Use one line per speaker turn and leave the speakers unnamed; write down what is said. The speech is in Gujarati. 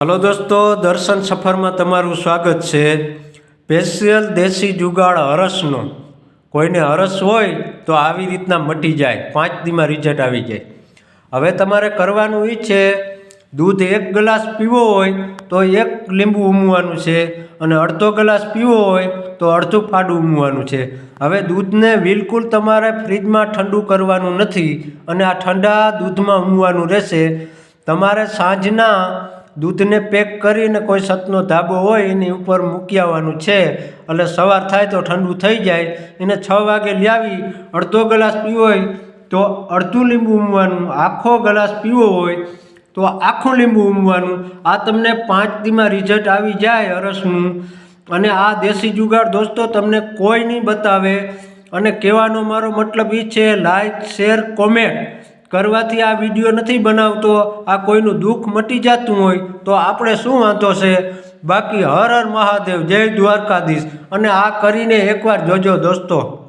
હલો દોસ્તો, દર્શન સફરમાં તમારું સ્વાગત છે. સ્પેશિયલ દેશી જુગાડ હરસનો કોઈને હરસ હોય તો આવી રીતના મટી જાય. પાંચ દીમાં રિઝલ્ટ આવી જાય. હવે તમારે કરવાનું એ છે, દૂધ એક ગ્લાસ પીવો હોય તો એક લીંબુ ઉમવાનું છે અને અડધો ગ્લાસ પીવો હોય તો અડધું ફાડું ઉમવાનું છે. હવે દૂધને બિલકુલ તમારે ફ્રીજમાં ઠંડુ કરવાનું નથી અને આ ઠંડા દૂધમાં ઉમવાનું રહેશે. તમારે સાંજના દૂધને પેક કરીને કોઈ સતનો ધાબો હોય એની ઉપર મૂકી આવવાનું છે. એટલે સવાર થાય તો ઠંડુ થઈ જાય. એને છ વાગે લાવી અડધો ગ્લાસ પીવો હોય તો અડધું લીંબુ ઉમવાનું, આખો ગ્લાસ પીવો હોય તો આખું લીંબુ ઉમવાનું. આ તમને પાંચ દીમાં રિઝલ્ટ આવી જાય અરસનું. અને આ દેશી જુગાડ દોસ્તો તમને કોઈ નહીં બતાવે. અને કહેવાનો મારો મતલબ એ છે લાઇક શેર કોમેન્ટ કરવાથી આ વીડિયો નથી બનાવતો, આ કોઈનું દુઃખ મટી જતું હોય તો આપણે શું વાંધો છે? બાકી હર હર મહાદેવ, જય દ્વારકાધીશ. અને આ કરીને એકવાર જોજો દોસ્તો.